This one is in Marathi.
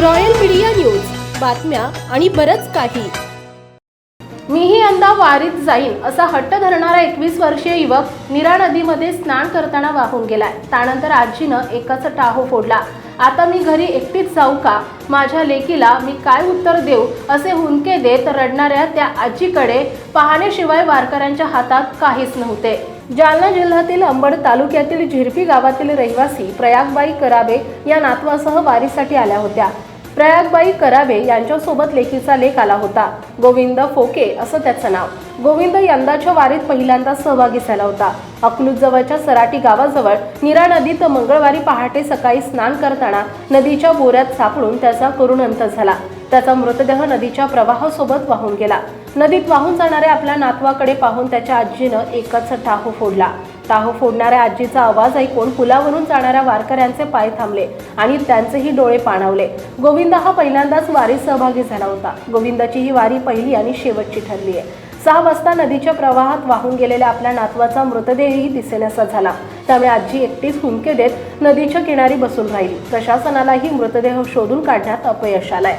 Royal media news. बातम्या आणि बरच काही. मीही यंदा वारीत जाईन असा हट्ट धरणारा एकवीस वर्षीय युवक नीरा नदीमध्ये स्नान करताना वाहून गेलाय. त्यानंतर आजीनं एकाच टाहो फोडला. आता मी घरी एकटीच जाऊ का? माझ्या लेकीला मी काय उत्तर देऊ? असे हुंके देत रडणाऱ्या त्या आजीकडे पाहण्याशिवाय वारकऱ्यांच्या हातात काहीच नव्हते. जालना जिल्ह्यातील अंबड तालुक्यातील झिरपी गावातील रहिवासी प्रयागबाई कराबे या नातवासह वारीसाठी आल्या होत्या. प्रयागबाई करावे यांच्यासोबत लेखीचा लेख आला होता. गोविंद फोके असं त्याचं नाव. गोविंद यंदाच्या वारीत पहिल्यांदा सहभागी झाला होता. अकलूज जवळच्या सराटी गावाजवळ निरा नदीत मंगळवारी पहाटे सकाळी स्नान करताना नदीच्या बोऱ्यात सापडून त्याचा करुण अंत झाला. त्याचा मृतदेह नदीच्या प्रवाहासोबत वाहून गेला. नदीत वाहून जाणाऱ्या आपल्या नातवाकडे पाहून त्याच्या आजीनं एकच ठाहू फोडला. ताहो फोडणाऱ्या आजीचा आवाज ऐकून पुलावरून जाणाऱ्या वारकऱ्यांचे पाय थांबले आणि त्यांचेही डोळे पाणावले. गोविंद हा पहिल्यांदाच वारीत सहभागी झाला होता. गोविंदाची ही वारी पहिली आणि शेवटची ठरली आहे. सहा वाजता नदीच्या प्रवाहात वाहून गेलेल्या आपल्या नातवाचा मृतदेहही दिसेनासा झाला. त्यामुळे आजी एकटीच हुंके देत नदीच्या किनारी बसून राहिली. प्रशासनालाही मृतदेह शोधून काढण्यात अपयश आलाय.